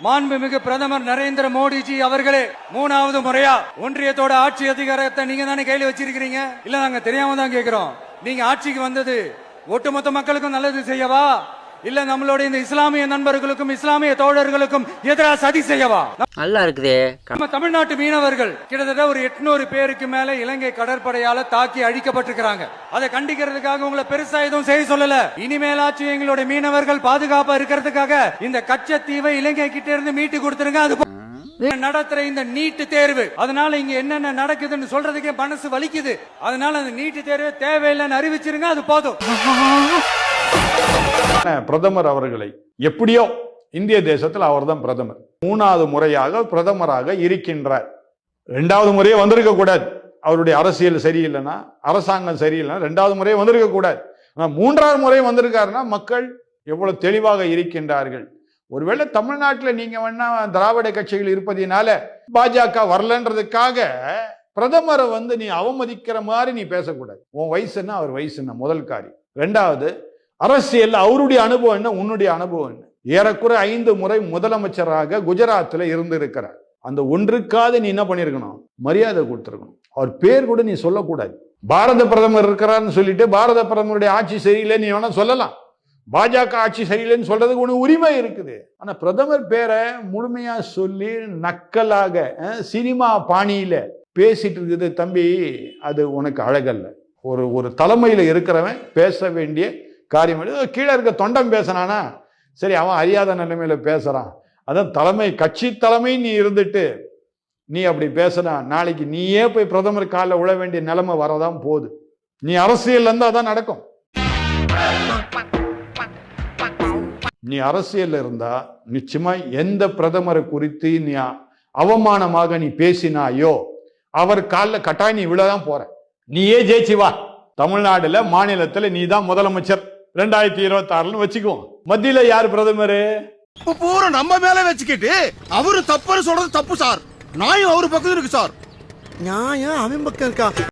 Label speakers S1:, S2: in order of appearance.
S1: மாண்புமிகு பிரதமர் நரேந்திர மோடிஜி அவர்களே மூணாவது முறையா ஒன்றியத்தோட ஆட்சி அதிகாரத்தை நீங்க தானே கையில வச்சிருக்கிறீங்க? இல்ல நாங்க தெரியாம தான் கேக்குறோம். நீங்க ஆட்சிக்கு வந்தது ஒட்டுமொத்த மக்களுக்கும் நல்லது செய்யவா? இல்ல நம்மளுடைய இந்த இஸ்லாமிய நண்பர்களுக்கும் இஸ்லாமிய தோழர்களுக்கும் எதிராக சதி செய்யவா?
S2: நல்லா இருக்குதே.
S1: நம்ம தமிழ்நாட்டு மீனவர்கள் கிட்டத்தட்ட ஒரு எட்நூறு பேருக்கு மேல இலங்கை கடற்படையால தாக்கி அழிக்கப்பட்டிருக்கிறாங்க. அதை கண்டிக்கிறதுக்காக உங்களை பெருசா எதுவும் செய்ய சொல்லல. இனிமேலாச்சும் எங்களுடைய மீனவர்கள் பாதுகாப்பா இருக்கிறதுக்காக இந்த கச்சத்தீவை இலங்கை கிட்ட இருந்து மீட்டு கொடுத்துருங்க. அது நடத்துற இந்த நீட்டு தேர்வு. அதனால இங்க என்னென்ன நடக்குதுன்னு சொல்றதுக்கே மனசு வலிக்குது. அதனால அந்த நீட்டு தேர்வு தேவையில்லைன்னு அறிவிச்சிருங்க அது போதும்.
S3: பிரதமர் அவர்களை எப்படியோ இந்திய தேசத்தில் அவர்தான் பிரதமர். மூணாவது முறையாக பிரதமராக இருக்கின்றார். ரெண்டாவது முறையே வந்திருக்க கூடாது. அவருடைய அரசியல் சரியில்லைன்னா அரசாங்கம் சரியில்லைன்னா ரெண்டாவது முறையே வந்திருக்க கூடாது. ஆனால் மூன்றாவது முறை வந்திருக்காருன்னா மக்கள் எவ்வளவு தெளிவாக இருக்கின்றார்கள். ஒருவேளை தமிழ்நாட்டில் நீங்க வேணா திராவிட கட்சிகள் இருப்பதினால பாஜக வரலன்றதுக்காக பிரதமரை வந்து நீ அவமதிக்கிற மாதிரி நீ பேசக்கூடாது. உன் வயசுன்னா அவர் வயசுன்னா முதல் காரியம். ரெண்டாவது அரசியல் அவருடைய அனுபவம் என்ன? உன்னுடைய அனுபவம் என்ன? ஏறக்குறை ஐந்து முறை முதலமைச்சராக குஜராத்தில் இருந்திருக்கிறார். அந்த ஒன்றுக்காவது நீ என்ன பண்ணியிருக்கணும் மரியாதை கொடுத்துருக்கணும். அவர் பேர் கூட நீ சொல்லக்கூடாது. பாரத பிரதமர் இருக்கிறார்னு சொல்லிட்டு பாரத பிரதமருடைய ஆட்சி சரியில்லை நீ வேணா சொல்லலாம். பாஜக ஆட்சி சரியில்லைன்னு சொல்றதுக்கு ஒன்று உரிமை இருக்குது. ஆனால் பிரதமர் பேரை முழுமையாக சொல்லி நக்கலாக சினிமா பாணியில் பேசிட்டு இருக்குது தம்பி அது உனக்கு அழகல்ல. ஒரு ஒரு தலைமையில் இருக்கிறவன் பேச வேண்டிய காரியம் கீழே இருக்க தொண்டம் பேசினானா? சரி அவன் அறியாத நிலைமையில பேசுறான். அதான் தலைமை கட்சி தலைமை நீ இருந்துட்டு நீ அப்படி பேசுனா நாளைக்கு நீயே போய் பிரதமர் காலில் விழ வேண்டிய நிலைமை வரதான் போகுது. நீ அரசியல் இருந்தால் அதான் நடக்கும். நீ அரசியல் இருந்தா நிச்சயமா எந்த பிரதமரை குறித்து நீ அவமானமாக நீ பேசினாயோ அவர் காலில் கட்டாய் நீ விழதான் போற. நீயே ஜெயிச்சு வா. தமிழ்நாடுல மாநிலத்துல நீ தான் முதலமைச்சர். ரெண்டாயிரத்தி இருபத்தி ஆறுல வச்சுக்குவோம். மத்தியில யார் பிரதமர்?
S4: பூரா நம்ம மேல வச்சுக்கிட்டு அவரு தப்புன்னு சொல்றது தப்பு சார். நியாயம் அவரு பக்கம் இருக்கு சார். நியாயம் அவன் பக்கம் இருக்கா?